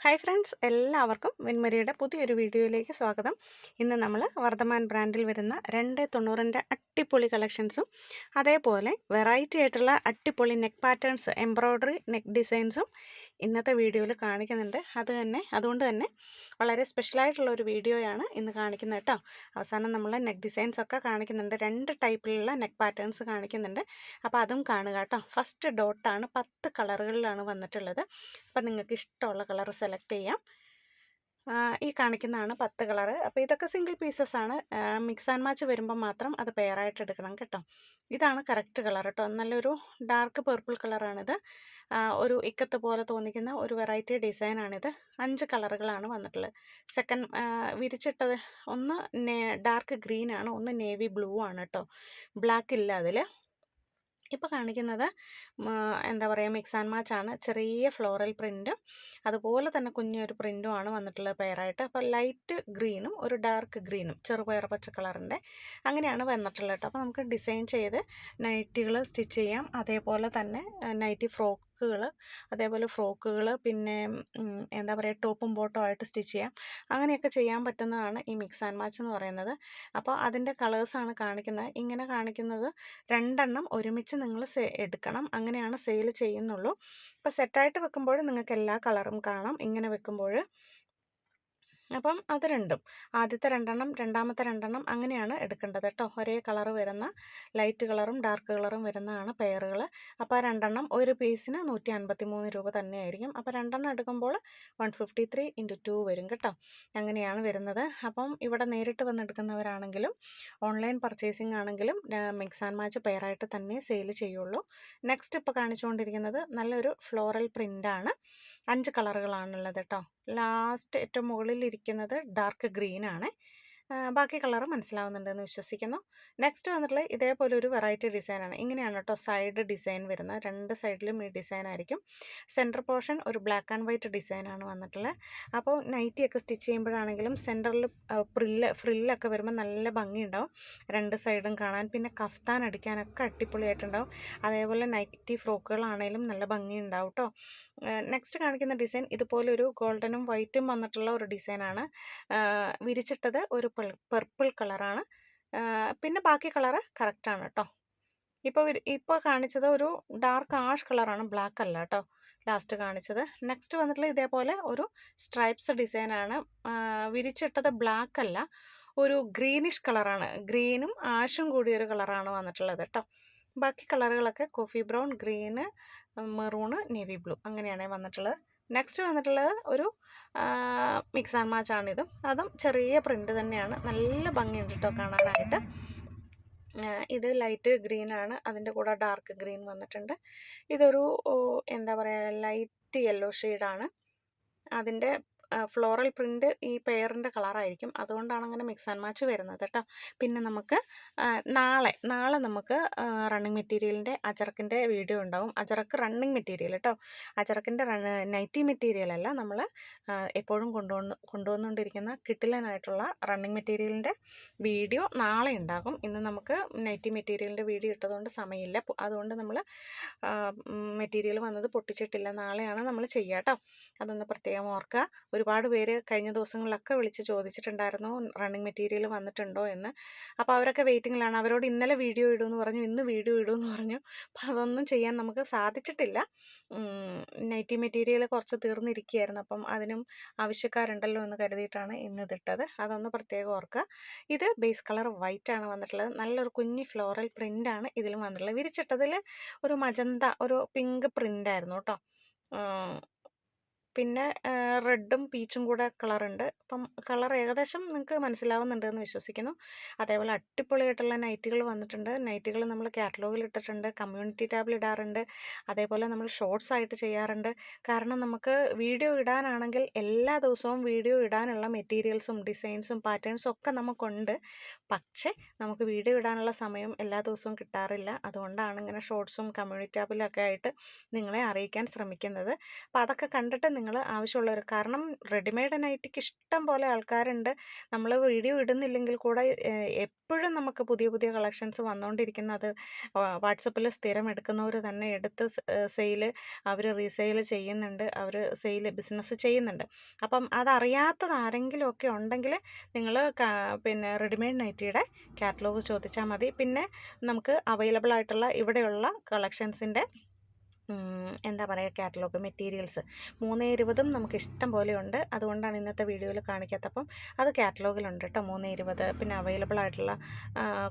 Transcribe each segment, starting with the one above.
Hi friends എല്ലാവർക്കും വെൺമരിയുടെ പുതിയൊരു വീഡിയോയിലേക്ക് സ്വാഗതം. ഇന്ന് നമ്മൾ വർദ്ധമാൻ ബ്രാൻഡിൽ വരുന്ന രണ്ട് തൊണ്ണൂറിന്റെ അട്ടിപ്പൊളി കളക്ഷൻസും അതേപോലെ വെറൈറ്റി ആയിട്ടുള്ള അട്ടിപ്പൊളി നെക്ക് പാറ്റേൺസ് എംബ്രോയ്ഡറി നെക്ക് ഡിസൈൻസും ഇന്നത്തെ വീഡിയോയിൽ കാണിക്കുന്നുണ്ട്. അത് തന്നെ അതുകൊണ്ട് തന്നെ വളരെ സ്പെഷ്യലായിട്ടുള്ള ഒരു വീഡിയോയാണ് ഇന്ന് കാണിക്കുന്നത് കേട്ടോ. അവസാനം നമ്മൾ നെക്ക് ഡിസൈൻസ് ഒക്കെ കാണിക്കുന്നുണ്ട്. രണ്ട് ടൈപ്പിലുള്ള നെക്ക് പാറ്റേൺസ് കാണിക്കുന്നുണ്ട്. അപ്പോൾ അതും കാണുക കേട്ടോ. ഫസ്റ്റ് ഡോട്ടാണ് പത്ത് കളറുകളിലാണ് വന്നിട്ടുള്ളത്. അപ്പോൾ നിങ്ങൾക്ക് ഇഷ്ടമുള്ള കളർ സെലക്ട് ചെയ്യാം. ഈ കാണിക്കുന്നതാണ് പത്ത് കളറ്. അപ്പോൾ ഇതൊക്കെ സിംഗിൾ പീസസ് ആണ്. മിക്സ് ആൻഡ് മാച്ച് വരുമ്പോൾ മാത്രം അത് പെയറായിട്ട് എടുക്കണം കേട്ടോ. ഇതാണ് കറക്റ്റ് കളർ കേട്ടോ. നല്ലൊരു ഡാർക്ക് പേർപ്പിൾ കളറാണിത് ഒരു ഇക്കത്ത് പോലെ തോന്നിക്കുന്ന ഒരു വെറൈറ്റി ഡിസൈനാണിത് അഞ്ച് കളറുകളാണ് വന്നിട്ടുള്ളത്. സെക്കൻഡ് വിരിച്ചിട്ടത് ഒന്ന് ഡാർക്ക് ഗ്രീൻ ആണ്. ഒന്ന് നേവി ബ്ലൂ ആണ് കേട്ടോ. ബ്ലാക്ക് ഇല്ല അതിൽ ഇപ്പോൾ കാണിക്കുന്നത് എന്താ പറയുക മിക്സ് ആൻഡ് മാച്ച് ആണ്. ചെറിയ ഫ്ലോറൽ പ്രിന്റും അതുപോലെ തന്നെ കുഞ്ഞൊരു പ്രിന്റുമാണ് വന്നിട്ടുള്ളത് പെയറായിട്ട് അപ്പോൾ ലൈറ്റ് ഗ്രീനും ഒരു ഡാർക്ക് ഗ്രീനും ചെറുപയർ പച്ച കളറിന്റെ അങ്ങനെയാണ് വന്നിട്ടുള്ളത് അപ്പോൾ നമുക്ക് ഡിസൈൻ ചെയ്ത് നൈറ്റികൾ സ്റ്റിച്ച് ചെയ്യാം. അതേപോലെ തന്നെ നൈറ്റി ഫ്രോക്കുകൾ അതേപോലെ ഫ്രോക്കുകൾ പിന്നെ എന്താ പറയുക ടോപ്പും ബോട്ടും ആയിട്ട് സ്റ്റിച്ച് ചെയ്യാം. അങ്ങനെയൊക്കെ ചെയ്യാൻ പറ്റുന്നതാണ് ഈ മിക്സ് ആൻഡ് മാച്ച് എന്ന് പറയുന്നത്. അപ്പോൾ അതിന്റെ കളേഴ്സാണ് കാണിക്കുന്നത്. ഇങ്ങനെ കാണിക്കുന്നത് രണ്ടെണ്ണം ഒരുമിച്ച് നിങ്ങൾ എടുക്കണം. അങ്ങനെയാണ് സെയിൽ ചെയ്യുന്നുള്ളൂ. ഇപ്പോൾ സെറ്റായിട്ട് വെക്കുമ്പോൾ നിങ്ങൾക്ക് എല്ലാ കളറും കാണാം. ഇങ്ങനെ വെക്കുമ്പോൾ അപ്പം അത് രണ്ടും. ആദ്യത്തെ രണ്ടെണ്ണം രണ്ടാമത്തെ രണ്ടെണ്ണം അങ്ങനെയാണ് എടുക്കേണ്ടത് കേട്ടോ. ഒരേ കളർ വരുന്ന ലൈറ്റ് കളറും ഡാർക്ക് കളറും വരുന്നതാണ് പെയറുകൾ അപ്പോൾ രണ്ടെണ്ണം ഒരു പീസിന് നൂറ്റി അൻപത്തി മൂന്ന് രൂപ തന്നെയായിരിക്കും. അപ്പോൾ രണ്ടെണ്ണം എടുക്കുമ്പോൾ one fifty three into two വരും കേട്ടോ. അങ്ങനെയാണ് വരുന്നത്. അപ്പം ഇവിടെ നേരിട്ട് വന്നെടുക്കുന്നവരാണെങ്കിലും ഓൺലൈൻ പർച്ചേസിംഗ് ആണെങ്കിലും മിക്സ് ആൻഡ് മാച്ച് പെയറായിട്ട് തന്നെ സെയിൽ ചെയ്യുള്ളൂ. നെക്സ്റ്റ് ഇപ്പോൾ കാണിച്ചുകൊണ്ടിരിക്കുന്നത് നല്ലൊരു ഫ്ലോറൽ പ്രിന്റാണ് അഞ്ച് കളറുകളാണുള്ളത് കേട്ടോ. ലാസ്റ്റ് ഏറ്റവും മുകളിൽ ഇരിക്കുന്നത് ഡാർക്ക് ഗ്രീൻ ആണ് ബാക്കി കളർ മനസ്സിലാവുന്നുണ്ടെന്ന് വിശ്വസിക്കുന്നു. നെക്സ്റ്റ് വന്നിട്ടുള്ള ഇതേപോലെ ഒരു വെറൈറ്റി ഡിസൈനാണ് ഇങ്ങനെയാണ് കേട്ടോ സൈഡ് ഡിസൈൻ വരുന്നത് രണ്ട് സൈഡിലും ഈ ഡിസൈൻ ആയിരിക്കും. സെന്റർ പോർഷൻ ഒരു ബ്ലാക്ക് ആൻഡ് വൈറ്റ് ഡിസൈനാണ് വന്നിട്ടുള്ളത് അപ്പോൾ നൈറ്റിയൊക്കെ സ്റ്റിച്ച് ചെയ്യുമ്പോഴാണെങ്കിലും സെന്ററിൽ പ്രില്ല് ഫ്രില്ലൊക്കെ വരുമ്പോൾ നല്ല ഭംഗിയുണ്ടാവും. രണ്ട് സൈഡും കാണാൻ. പിന്നെ കഫ്താൻ അടിക്കാനൊക്കെ അടിപൊളിയായിട്ടുണ്ടാവും. അതേപോലെ നൈറ്റി ഫ്രോക്കുകളാണെങ്കിലും നല്ല ഭംഗിയുണ്ടാവും കേട്ടോ നെക്സ്റ്റ് കാണിക്കുന്ന ഡിസൈൻ ഇതുപോലെ ഒരു ഗോൾഡനും വൈറ്റും വന്നിട്ടുള്ള ഒരു ഡിസൈനാണ് വിരിച്ചിട്ടത് ഒരു പർപ്പിൾ കളറാണ് പിന്നെ ബാക്കി കളറ് കറക്റ്റാണ് കേട്ടോ ഇപ്പോൾ ഇപ്പോൾ കാണിച്ചത് ഒരു ഡാർക്ക് ആഷ് കളറാണ് ബ്ലാക്ക് അല്ല കേട്ടോ ലാസ്റ്റ് കാണിച്ചത്. നെക്സ്റ്റ് വന്നിട്ടുള്ള ഇതേപോലെ ഒരു സ്ട്രൈപ്സ് ഡിസൈനാണ് വിരിച്ചിട്ടത് ബ്ലാക്ക് അല്ല. ഒരു ഗ്രീനിഷ് കളറാണ് ഗ്രീനും ആഷും കൂടിയൊരു കളറാണ് വന്നിട്ടുള്ളത് കേട്ടോ ബാക്കി കളറുകളൊക്കെ coffee brown green maroon navy blue അങ്ങനെയാണ് വന്നിട്ടുള്ളത്. നെക്സ്റ്റ് വന്നിട്ടുള്ളത് ഒരു മിക്സ് ആൻഡ് മാച്ച് ആണിതും. അതും ചെറിയ പ്രിന്റ് തന്നെയാണ്. നല്ല ഭംഗിയുണ്ട് കേട്ടോ കാണാനായിട്ട്. ഇത് ലൈറ്റ് ഗ്രീൻ ആണ്. അതിന്റെ കൂടെ ഡാർക്ക് ഗ്രീൻ വന്നിട്ടുണ്ട്. ഇതൊരു എന്താ പറയുക ലൈറ്റ് യെല്ലോ ഷെയ്ഡാണ് അതിന്റെ ഫ്ലോറൽ പ്രിന്റ് ഈ പെയറിന്റെ കളറായിരിക്കും. അതുകൊണ്ടാണ് അങ്ങനെ മിക്സ് ആൻഡ് മാച്ച് വരുന്നത് കേട്ടോ പിന്നെ നമുക്ക് നാളെ നാളെ നമുക്ക് റണ്ണിങ് മെറ്റീരിയലിന്റെ അജറക്കിന്റെ വീഡിയോ ഉണ്ടാവും. അജറക്ക് റണ്ണിങ് മെറ്റീരിയൽ കേട്ടോ അജറക്കിന്റെ നൈറ്റി മെറ്റീരിയൽ അല്ല നമ്മൾ എപ്പോഴും കൊണ്ടുവന്ന് കൊണ്ടുവന്നുകൊണ്ടിരിക്കുന്ന കിട്ടിലനായിട്ടുള്ള റണ്ണിങ് മെറ്റീരിയലിന്റെ വീഡിയോ നാളെ ഉണ്ടാകും. ഇന്ന് നമുക്ക് നൈറ്റി മെറ്റീരിയലിന്റെ വീഡിയോ ഇട്ടതുകൊണ്ട് സമയമില്ല. അതുകൊണ്ട് നമ്മൾ മെറ്റീരിയൽ വന്നത് പൊട്ടിച്ചിട്ടില്ല. നാളെയാണ് നമ്മൾ ചെയ്യുക കേട്ടോ അതൊന്ന് പ്രത്യേകം ഓർക്കുക ഒരുപാട് പേര് കഴിഞ്ഞ ദിവസങ്ങളിലൊക്കെ വിളിച്ച് ചോദിച്ചിട്ടുണ്ടായിരുന്നു റണ്ണിങ് മെറ്റീരിയൽ വന്നിട്ടുണ്ടോ? എന്ന്. അപ്പോൾ അവരൊക്കെ വെയിറ്റിങ്ങിലാണ്. അവരോട് ഇന്നലെ വീഡിയോ ഇടുമെന്ന് പറഞ്ഞു ഇന്ന് വീഡിയോ ഇടുമെന്ന് പറഞ്ഞു. അപ്പോൾ അതൊന്നും ചെയ്യാൻ നമുക്ക് സാധിച്ചിട്ടില്ല. നൈറ്റി മെറ്റീരിയൽ കുറച്ച് തീർന്നിരിക്കുകയായിരുന്നു. അപ്പം അതിനും ആവശ്യക്കാരുണ്ടല്ലോ എന്ന് കരുതിയിട്ടാണ് ഇന്ന് ഇതിട്ടത് അതൊന്ന് പ്രത്യേകം ഓർക്കുക. ഇത് ബേസ് കളർ വൈറ്റ് ആണ് വന്നിട്ടുള്ളത്. നല്ലൊരു കുഞ്ഞി ഫ്ലോറൽ പ്രിന്റാണ് ഇതിലും വന്നിട്ടുള്ളത്. വിരിച്ചിട്ടതിൽ ഒരു മജന്ത ഒരു പിങ്ക് പ്രിന്റായിരുന്നു കേട്ടോ. പിന്നെ റെഡും പീച്ചും കൂടെ കളറുണ്ട്. അപ്പം കളർ ഏകദേശം നിങ്ങൾക്ക് മനസ്സിലാവുന്നുണ്ട് എന്ന് വിശ്വസിക്കുന്നു. അതേപോലെ അടിപൊളിയായിട്ടുള്ള നൈറ്റികൾ വന്നിട്ടുണ്ട്. നൈറ്റികൾ നമ്മൾ കാറ്റലോഗിൽ ഇട്ടിട്ടുണ്ട് കമ്മ്യൂണിറ്റി ടാബിൽ ഇടാറുണ്ട്. അതേപോലെ നമ്മൾ ഷോർട്സ് ആയിട്ട് ചെയ്യാറുണ്ട്. കാരണം നമുക്ക് വീഡിയോ ഇടാനാണെങ്കിൽ എല്ലാ ദിവസവും വീഡിയോ ഇടാനുള്ള മെറ്റീരിയൽസും ഡിസൈൻസും പാറ്റേൺസും ഒക്കെ നമുക്കുണ്ട്. പക്ഷേ നമുക്ക് വീഡിയോ ഇടാനുള്ള സമയം എല്ലാ ദിവസവും കിട്ടാറില്ല. അതുകൊണ്ടാണ് ഇങ്ങനെ ഷോർട്സും കമ്മ്യൂണിറ്റി ടാബിലൊക്കെ ആയിട്ട് നിങ്ങളെ അറിയിക്കാൻ ശ്രമിക്കുന്നത്. അപ്പോൾ അതൊക്കെ കണ്ടിട്ട് നിങ്ങൾ ആവശ്യമുള്ളവർ കാരണം റെഡിമെയ്ഡ് നൈറ്റിക്ക് ഇഷ്ടം പോലെ ആൾക്കാരുണ്ട്. നമ്മൾ വീഡിയോ ഇടുന്നില്ലെങ്കിൽ കൂടെ എപ്പോഴും നമുക്ക് പുതിയ പുതിയ കളക്ഷൻസ് വന്നുകൊണ്ടിരിക്കുന്നത് വാട്സപ്പിൽ സ്ഥിരം എടുക്കുന്നവർ തന്നെ എടുത്ത് സെയിൽ അവർ റീസെയിൽ ചെയ്യുന്നുണ്ട്. അവർ സെയിൽ ബിസിനസ് ചെയ്യുന്നുണ്ട്. അപ്പം അതറിയാത്തത് ആരെങ്കിലും ഒക്കെ ഉണ്ടെങ്കിൽ നിങ്ങൾ പിന്നെ റെഡിമെയ്ഡ് നൈറ്റിയുടെ കാറ്റലോഗ് ചോദിച്ചാൽ മതി. പിന്നെ നമുക്ക് അവൈലബിൾ ആയിട്ടുള്ള ഇവിടെയുള്ള കളക്ഷൻസിന്റെ എന്താ പറയുക കാറ്റലോഗ് മെറ്റീരിയൽസ് മൂന്ന് ഇരുപതും നമുക്ക് ഇഷ്ടം പോലെ ഉണ്ട്. അതുകൊണ്ടാണ് ഇന്നത്തെ വീഡിയോയിൽ കാണിക്കാത്തപ്പം അത് കാറ്റലോഗിലുണ്ട് കേട്ടോ മൂന്ന് ഇരുപത്. പിന്നെ അവൈലബിൾ ആയിട്ടുള്ള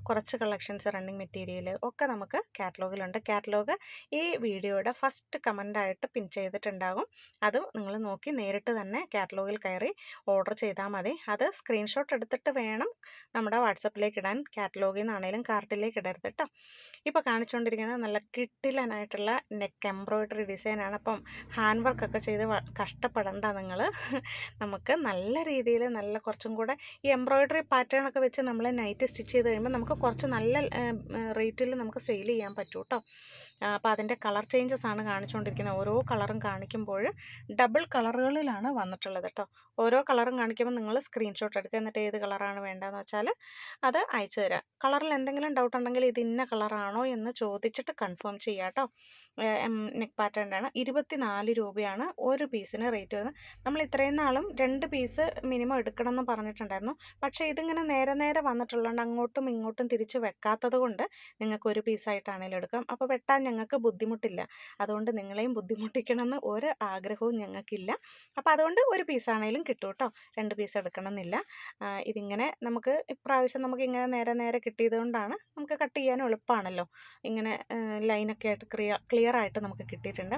കുറച്ച് കളക്ഷൻസ് റണ്ണിങ് മെറ്റീരിയൽ ഒക്കെ നമുക്ക് കാറ്റലോഗിലുണ്ട് കാറ്റലോഗ് ഈ വീഡിയോയുടെ ഫസ്റ്റ് കമന്റായിട്ട് പിൻ ചെയ്തിട്ടുണ്ടാകും. അത് നിങ്ങൾ നോക്കി നേരിട്ട് തന്നെ കാറ്റലോഗിൽ കയറി ഓർഡർ ചെയ്താൽ മതി. അത് സ്ക്രീൻഷോട്ട് എടുത്തിട്ട് വേണം നമ്മുടെ വാട്സപ്പിലേക്ക് ഇടാൻ. കാറ്റലോഗിൽ നിന്നാണെങ്കിലും കാർട്ടിലേക്ക് ഇടരുത് കേട്ടോ. ഇപ്പോൾ കാണിച്ചുകൊണ്ടിരിക്കുന്നത് നല്ല കിട്ടിലനായിട്ടുള്ള നെക്ക് എംബ്രോയ്ഡറി ഡിസൈനാണ്. അപ്പം ഹാൻഡ് വർക്കൊക്കെ ചെയ്ത് കഷ്ടപ്പെടണ്ട നിങ്ങൾ. നമുക്ക് നല്ല രീതിയിൽ നല്ല കുറച്ചും കൂടെ ഈ എംബ്രോയ്ഡറി പാറ്റേണൊക്കെ വെച്ച് നമ്മൾ നൈറ്റ് സ്റ്റിച്ച് ചെയ്ത് കഴിയുമ്പോൾ നമുക്ക് കുറച്ച് നല്ല റേറ്റിൽ നമുക്ക് സെയിൽ ചെയ്യാൻ പറ്റും കേട്ടോ അപ്പോൾ അതിന്റെ കളർ ചേഞ്ചസ് ആണ് കാണിച്ചുകൊണ്ടിരിക്കുന്നത്. ഓരോ കളറും കാണിക്കുമ്പോൾ ഡബിൾ കളറുകളിലാണ് വന്നിട്ടുള്ളത് കേട്ടോ ഓരോ കളറും കാണിക്കുമ്പോൾ നിങ്ങൾ സ്ക്രീൻഷോട്ട് എടുക്കുക. എന്നിട്ട് ഏത് കളറാണ് വേണ്ടതെന്ന് വെച്ചാൽ അത് അയച്ചു തരാം. കളറിൽ എന്തെങ്കിലും ഡൗട്ട് ഉണ്ടെങ്കിൽ ഇത് ഇന്ന കളറാണോ എന്ന് ചോദിച്ചിട്ട് കൺഫേം ചെയ്യാം കേട്ടോ നെക്ക് ആണ് ഇരുപത്തി നാല് രൂപയാണ് ഒരു പീസിന് റേറ്റ് വരുന്നത്. നമ്മൾ ഇത്രയും നാളും രണ്ട് പീസ് മിനിമം എടുക്കണം എന്ന് പറഞ്ഞിട്ടുണ്ടായിരുന്നു. പക്ഷേ ഇതിങ്ങനെ നേരെ നേരെ വന്നിട്ടുള്ളതുകൊണ്ട് അങ്ങോട്ടും ഇങ്ങോട്ടും തിരിച്ച് വെക്കാത്തത് കൊണ്ട് നിങ്ങൾക്ക് ഒരു പീസായിട്ടാണെങ്കിലും എടുക്കാം. അപ്പോൾ വെട്ടാൻ ഞങ്ങൾക്ക് ബുദ്ധിമുട്ടില്ല. അതുകൊണ്ട് നിങ്ങളെയും ബുദ്ധിമുട്ടിക്കണമെന്ന് ഒരു ആഗ്രഹവും ഞങ്ങൾക്കില്ല. അപ്പോൾ അതുകൊണ്ട് ഒരു പീസാണെങ്കിലും കിട്ടും കേട്ടോ. രണ്ട് പീസ് എടുക്കണമെന്നില്ല. ഇതിങ്ങനെ നമുക്ക് ഇപ്രാവശ്യം നമുക്ക് ഇങ്ങനെ നേരെ നേരെ കിട്ടിയത് കൊണ്ടാണ് നമുക്ക് കട്ട് ചെയ്യാനും എളുപ്പമാണല്ലോ. ഇങ്ങനെ ലൈനൊക്കെ ആയിട്ട് ക്ലിയർ ആയിട്ട് നമുക്ക് കിട്ടിയിട്ടുണ്ട്.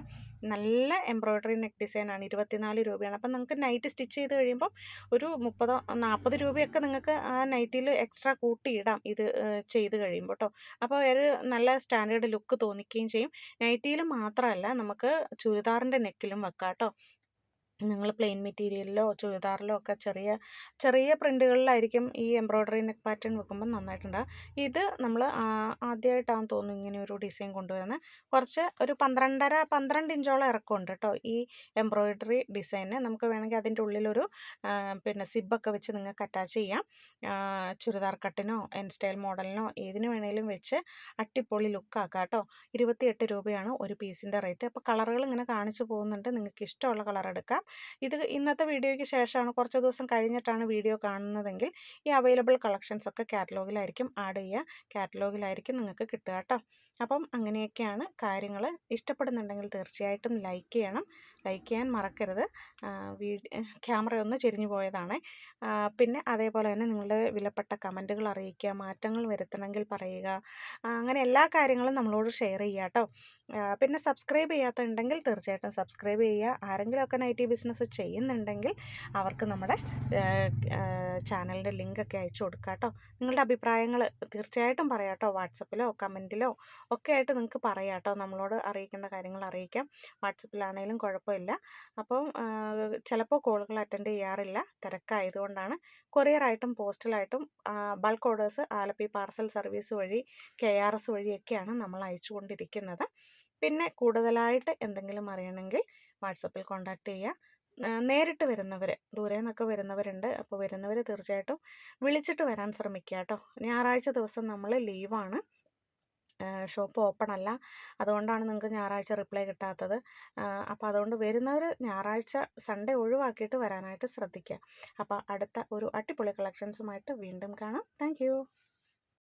നല്ല എംബ്രോയ്ഡറി നെക്ക് ഡിസൈനാണ് ഇരുപത്തിനാല് രൂപയാണ്. അപ്പം നമുക്ക് നൈറ്റ് സ്റ്റിച്ച് ചെയ്ത് കഴിയുമ്പം ഒരു മുപ്പതോ നാൽപ്പത് രൂപയൊക്കെ നിങ്ങൾക്ക് ആ നൈറ്റിൽ എക്സ്ട്രാ കൂട്ടിയിടാം ഇത് ചെയ്ത് കഴിയുമ്പോൾ കേട്ടോ അപ്പോൾ ഒരു നല്ല സ്റ്റാൻഡേർഡ് ലുക്ക് തോന്നിക്കുകയും ചെയ്യും. നൈറ്റിയിൽ മാത്രമല്ല നമുക്ക് ചുരിദാറിന്റെ നെക്കിലും വെക്കാം കേട്ടോ നിങ്ങൾ പ്ലെയിൻ മെറ്റീരിയലിലോ ചുരിദാറിലോ ഒക്കെ ചെറിയ ചെറിയ പ്രിന്റുകളിലായിരിക്കും ഈ എംബ്രോയ്ഡറി നെക്ക് പാറ്റേൺ വെക്കുമ്പോൾ നന്നായിട്ടുണ്ട് ഇത് നമ്മൾ ആദ്യമായിട്ടാണ് തോന്നുന്നു ഇങ്ങനെ ഒരു ഡിസൈൻ കൊണ്ടുവരുന്നത്. കുറച്ച് ഒരു പന്ത്രണ്ടര പന്ത്രണ്ട് ഇഞ്ചോളം ഇറക്കമുണ്ട് കേട്ടോ ഈ എംബ്രോയ്ഡറി ഡിസൈന് നമുക്ക് വേണമെങ്കിൽ അതിന്റെ ഉള്ളിലൊരു പിന്നെ സിബൊക്കെ വെച്ച് നിങ്ങൾക്ക് അറ്റാച്ച് ചെയ്യാം. ചുരിദാർ കട്ടിനോ എൻ സ്റ്റൈൽ മോഡലിനോ ഏതിന് വേണേലും വെച്ച് അട്ടിപ്പൊളി ലുക്കാക്കാം കേട്ടോ. ഇരുപത്തിയെട്ട് രൂപയാണ് ഒരു പീസിന്റെ റേറ്റ്. അപ്പോൾ കളറുകൾ ഇങ്ങനെ കാണിച്ചു പോകുന്നുണ്ട്. നിങ്ങൾക്ക് ഇഷ്ടമുള്ള കളർ എടുക്കാം. ഇത് ഇന്നത്തെ വീഡിയോയ്ക്ക് ശേഷമാണ് കുറച്ച് ദിവസം കഴിഞ്ഞിട്ടാണ് വീഡിയോ കാണുന്നതെങ്കിൽ ഈ അവൈലബിൾ കളക്ഷൻസ് ഒക്കെ കാറ്റലോഗിലായിരിക്കും ആഡ് ചെയ്യുക. കാറ്റലോഗിലായിരിക്കും നിങ്ങൾക്ക് കിട്ടുക കേട്ടോ. അപ്പം അങ്ങനെയൊക്കെയാണ് കാര്യങ്ങൾ. ഇഷ്ടപ്പെടുന്നുണ്ടെങ്കിൽ തീർച്ചയായിട്ടും ലൈക്ക് ചെയ്യണം. ലൈക്ക് ചെയ്യാൻ മറക്കരുത്. ക്യാമറ ഒന്ന് ചെരിഞ്ഞു പോയതാണ്. പിന്നെ അതേപോലെ തന്നെ നിങ്ങളുടെ വിലപ്പെട്ട കമന്റുകൾ അറിയിക്കുക മാറ്റങ്ങൾ വരുത്തണമെങ്കിൽ പറയുക. അങ്ങനെ എല്ലാ കാര്യങ്ങളും നമ്മളോട് ഷെയർ ചെയ്യുക കേട്ടോ. പിന്നെ സബ്സ്ക്രൈബ് ചെയ്യാത്തുണ്ടെങ്കിൽ തീർച്ചയായിട്ടും സബ്സ്ക്രൈബ് ചെയ്യുക. ആരെങ്കിലുമൊക്കെ നൈറ്റി ബിസിനസ് ചെയ്യുന്നുണ്ടെങ്കിൽ അവർക്ക് നമ്മുടെ ചാനലിന്റെ ലിങ്കൊക്കെ അയച്ചു കൊടുക്കുക കേട്ടോ. നിങ്ങളുടെ അഭിപ്രായങ്ങൾ തീർച്ചയായിട്ടും പറയാം കേട്ടോ. വാട്സപ്പിലോ കമന്റിലോ ഒക്കെ ആയിട്ട് നിങ്ങൾക്ക് പറയാം കേട്ടോ. നമ്മളോട് അറിയിക്കേണ്ട കാര്യങ്ങൾ അറിയിക്കാം. വാട്സപ്പിലാണെങ്കിലും കുഴപ്പമില്ല. അപ്പം ചിലപ്പോൾ കോളുകൾ അറ്റൻഡ് ചെയ്യാറില്ല. തിരക്കായതുകൊണ്ടാണ്. കൊറിയറായിട്ടും പോസ്റ്റലായിട്ടും bulk orders Alleppey parcel service വഴി കെ ആർ എസ് വഴിയൊക്കെയാണ് നമ്മൾ അയച്ചു കൊണ്ടിരിക്കുന്നത്. പിന്നെ കൂടുതലായിട്ട് എന്തെങ്കിലും അറിയണമെങ്കിൽ വാട്സപ്പിൽ കോണ്ടാക്ട് ചെയ്യുക. നേരിട്ട് വരുന്നവർ ദൂരെ നിന്നൊക്കെ വരുന്നവരുണ്ട്. അപ്പോൾ വരുന്നവർ തീർച്ചയായിട്ടും വിളിച്ചിട്ട് വരാൻ ശ്രമിക്കുക കേട്ടോ. ഞായറാഴ്ച ദിവസം നമ്മൾ ലീവാണ്. ഷോപ്പ് ഓപ്പൺ അല്ല. അതുകൊണ്ടാണ് നിങ്ങൾക്ക് ഞായറാഴ്ച റിപ്ലൈ കിട്ടാത്തത്. അപ്പോൾ അതുകൊണ്ട് വരുന്നവർ ഞായറാഴ്ച സൺഡേ ഒഴിവാക്കിയിട്ട് വരാനായിട്ട് ശ്രദ്ധിക്കുക. അപ്പോൾ അടുത്ത ഒരു അടിപൊളി കളക്ഷൻസുമായിട്ട് വീണ്ടും കാണാം. താങ്ക്